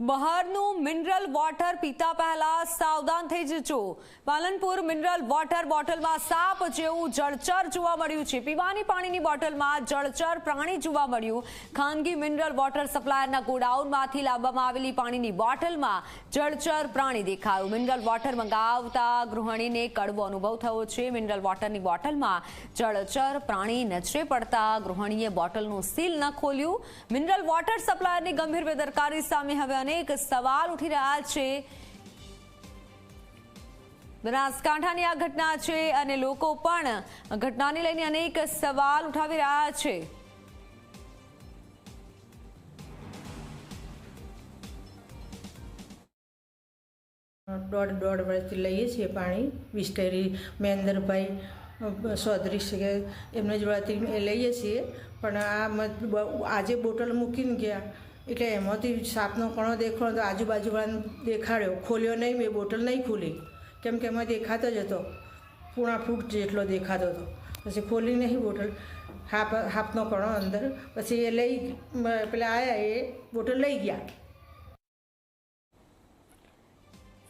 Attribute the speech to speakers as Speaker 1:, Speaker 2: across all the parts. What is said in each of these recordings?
Speaker 1: બહારનું mineral water પીતા પહેલા સાવધાન થઈ જજો. પાલનપુર મિનરલ વોટર બોટલમાં સાપ જેવું જળચર જોવા મળ્યું છે. પીવાની પાણીની બોટલમાં જળચર પ્રાણી જોવા મળ્યું. ખાનગી મિનરલ વોટર સપ્લાયરના ગોડાઉનમાંથી લાવવામાં આવેલી પાણીની બોટલમાં જળચર પ્રાણી દેખાયું. મિનરલ વોટર મંગાવતા ગૃહિણીને કડવો અનુભવ થયો છે. મિનરલ વોટરની બોટલમાં જળચર પ્રાણી નજરે પડતા ગૃહિણીએ બોટલનું સીલ ન ખોલ્યું. મિનરલ વોટર સપ્લાયરની ગંભીર બેદરકારી સામે હવે અનેક સવાલ ઉઠી રહ્યા છે. બનાસકાંઠાની આ ઘટના છે અને લોકો પણ ઘટનાને લઈને અનેક સવાલ ઉઠાવી રહ્યા છે.
Speaker 2: દોઢ દોઢ વર્ષથી લઈએ છીએ પાણી. વિસ્ટેરી મહેન્દ્રભાઈ ચૌધરી છે એમને જોડાથી લઈએ છીએ. પણ આ આજે બોટલ મૂકીને ગયા. એટલે એમાંથી સાપનો કણો દેખાડો તો આજુબાજુવાળાને દેખાડ્યો. ખોલ્યો નહીં, મેં બોટલ નહીં ખોલી. કેમ કે એમાં દેખાતો જ હતો. પૂણા ફૂટ જેટલો દેખાતો હતો. પછી ખોલી નહીં બોટલ. હાફ હાફનો કણો અંદર. પછી એ લઈ પેલા આવ્યા એ બોટલ લઈ ગયા.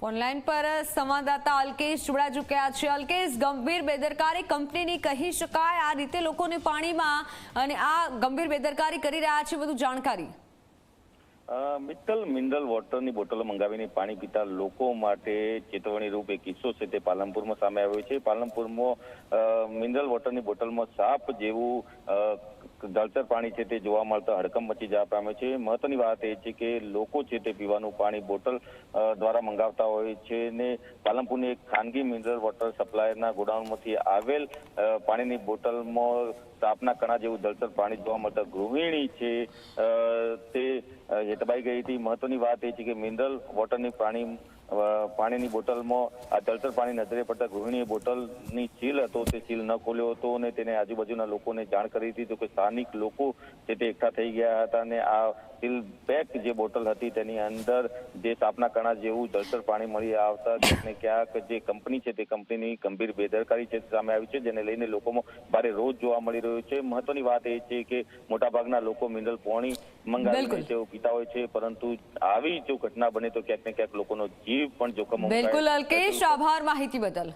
Speaker 1: ઓનલાઈન પર સંવાદદાતા અલ્કેશ જોડા ચૂક્યા છે. અલ્કેશ, ગંભીર બેદરકારી કંપનીની કહી શકાય. આ રીતે લોકોને પાણીમાં અને આ ગંભીર બેદરકારી કરી રહ્યા છે. બધું જાણકારી.
Speaker 3: મિત્તલ મિનરલ વોટરની બોટલો મંગાવીને પાણી પીતા લોકો માટે ચેતવણી રૂપ એક કિસ્સો છે તે પાલનપુરમાં સામે આવ્યો છે. પાલનપુરમાં મિનરલ વોટરની બોટલમાં સાપ જેવું જળચર પાણી છે તે જોવા મળતા હડકંપ મચી જવા પામ્યો છે. મહત્વની વાત એ છે કે લોકો છે તે પીવાનું પાણી બોટલ દ્વારા મંગાવતા હોય છે ને પાલનપુરની એક ખાનગી મિનરલ વોટર સપ્લાયરના ગોડાઉનમાંથી આવેલ પાણીની બોટલમાં સાપના કણા જેવું જળચર પાણી જોવા મળતા ગૃહિણી છે તે હેતબાઈ ગઈ હતી મહત્વની વાત એ છે કે મિનરલ વોટરની પાણી પાણીની બોટલમાં આ જળચર પાણી નજરે પડતા ગૃહિણીએ બોટલની સીલ હતો તે સીલ ન ખોલ્યો હતો અને તેને આજુબાજુના લોકોને જાણ કરી હતી તો કે સ્થાનિક લોકો જે તે એકઠા થઈ ગયા હતા અને આ સીલ પેક જે બોટલ હતી તેની અંદર જે સાપના કણા જેવું જળચર પાણી મળી આવતા ક્યાંક ક્યાંક જે કંપની છે તે કંપનીની ગંભીર બેદરકારી છે સામે આવી છે જેને લઈને લોકોમાં ભારે રોજ જોવા મળી રહ્યો છે મહત્વની વાત એ છે કે મોટાભાગના લોકો મિનરલ પાણી
Speaker 1: મંગાવી.
Speaker 3: તેઓ પીતા હોય છે પરંતુ આવી જો ઘટના બને તો ક્યાંક ને ક્યાંક લોકોનો જીવ પણ જોખમ.
Speaker 1: બિલકુલ અલ્કેશ આભાર માહિતી બદલ